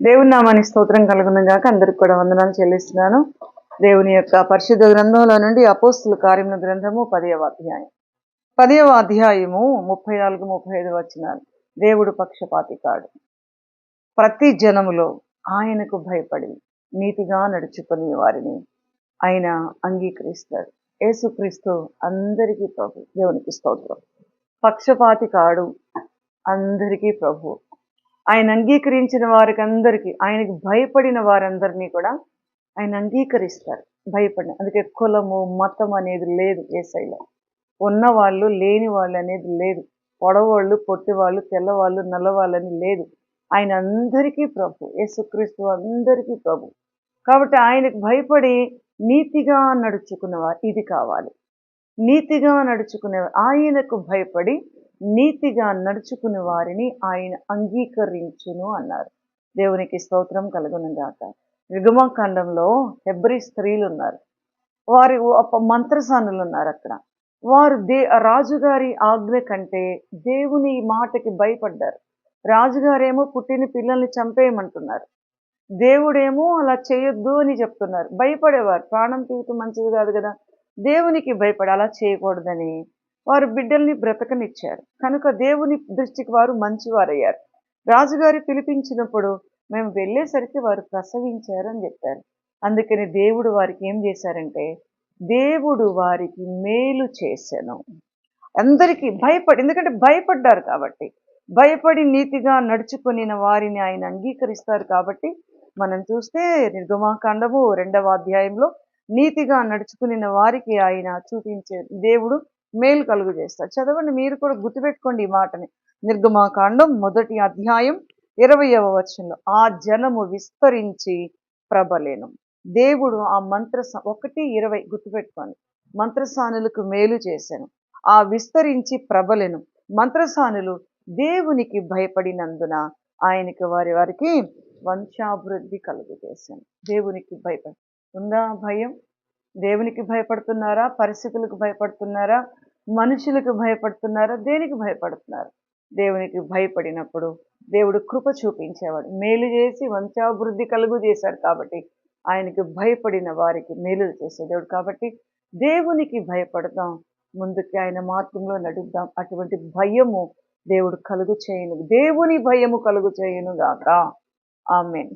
దేవుని నామానికి స్తోత్రం కలుగును గాక. అందరికి కూడా వందనాలు చెల్లిస్తున్నాను. దేవుని యొక్క పరిశుద్ధ గ్రంథంలో నుండి అపోస్తుల కార్యముల గ్రంథము పదవ అధ్యాయం. పదవ అధ్యాయము ముప్పై నాలుగు ముప్పై ఐదు వచనాలు. దేవుడు పక్షపాతి కాడు. ప్రతి జనములో ఆయనకు భయపడి నీతిగా నడుచుకునే వారిని ఆయన అంగీకరిస్తాడు. యేసుక్రీస్తు అందరికీ ప్రభు దేవునికి స్తోత్రం. పక్షపాతి కాడు. అందరికీ ప్రభు. ఆయన అంగీకరించిన వారికి అందరికీ ఆయనకి భయపడిన వారందరినీ కూడా ఆయన అంగీకరిస్తారు. భయపడిన అందుకే కులము మతం అనేది లేదు ఏసైలో. ఉన్నవాళ్ళు లేని వాళ్ళు అనేది లేదు. పొడవాళ్ళు పొట్టివాళ్ళు తెల్లవాళ్ళు నల్లవాళ్ళని లేదు. ఆయన అందరికీ ప్రభు యేసుక్రీస్తు అందరికీ ప్రభు. కాబట్టి ఆయనకు భయపడి నీతిగా నడుచుకున్నవారు ఇది కావాలి. నీతిగా నడుచుకునేవారు ఆయనకు భయపడి నీతిగా నడుచుకుని వారిని ఆయన అంగీకరించును అన్నారు. దేవునికి స్తోత్రం కలుగునుగాక యుగమకాండంలో హెబ్రి స్త్రీలు ఉన్నారు వారి ఒక మంత్రసానులు ఉన్నారు అక్కడ. వారు దే రాజుగారి ఆజ్ఞ కంటే దేవుని మాటకి భయపడ్డారు. రాజుగారేమో పుట్టిన పిల్లల్ని చంపేయమంటున్నారు. దేవుడేమో అలా చేయొద్దు అని చెప్తున్నారు. భయపడేవారు. ప్రాణం తీయటం మంచిది కాదు కదా. దేవునికి భయపడి అలా చేయకూడదని వారు బిడ్డల్ని బ్రతకనిచ్చారు. కనుక దేవుని దృష్టికి వారు మంచివారయ్యారు. రాజుగారి పిలిపించినప్పుడు మేము వెళ్ళేసరికి వారు ప్రసవించారు అని చెప్పారు. అందుకని దేవుడు వారికి ఏం చేశారంటే దేవుడు వారికి మేలు చేశాను. అందరికీ భయపడి ఎందుకంటే భయపడ్డారు కాబట్టి. భయపడి నీతిగా నడుచుకుని వారిని ఆయన అంగీకరిస్తారు కాబట్టి మనం చూస్తే నిర్గమాకాండము రెండవ అధ్యాయంలో నీతిగా నడుచుకుని వారికి ఆయన చూపించే దేవుడు మేలు కలుగు చేస్తారు చదవండి మీరు కూడా గుర్తుపెట్టుకోండి ఈ మాటని. నిర్గమాకాండం మొదటి అధ్యాయం ఇరవయవ వచనంలో ఆ జనము విస్తరించి ప్రబలేను. దేవుడు ఆ మంత్ర ఒకటి ఇరవై గుర్తుపెట్టుకోండి. మంత్రసానులకు మేలు చేశాను ఆ విస్తరించి ప్రబలెను. మంత్రసానులు దేవునికి భయపడినందున ఆయనకి వారి వారికి వంశాభివృద్ధి కలుగు చేశాను దేవునికి భయపడి ఉందా భయం? దేవునికి భయపడుతున్నారా? పరిస్థితులకు భయపడుతున్నారా? మనుషులకు భయపడుతున్నారా? దేనికి భయపడుతున్నారు? దేవునికి భయపడినప్పుడు దేవుడు కృప చూపించేవాడు. మేలు చేసి వంశాభివృద్ధి కలుగు చేశాడు కాబట్టి ఆయనకి భయపడిన వారికి మేలు చేసే దేవుడు కాబట్టి దేవునికి భయపడదాం. ముందుకి ఆయన మార్గంలో నడుద్దాం. అటువంటి భయము దేవుడు కలుగు చేయను. దేవుని భయము కలుగు చేయను గాక. ఆమె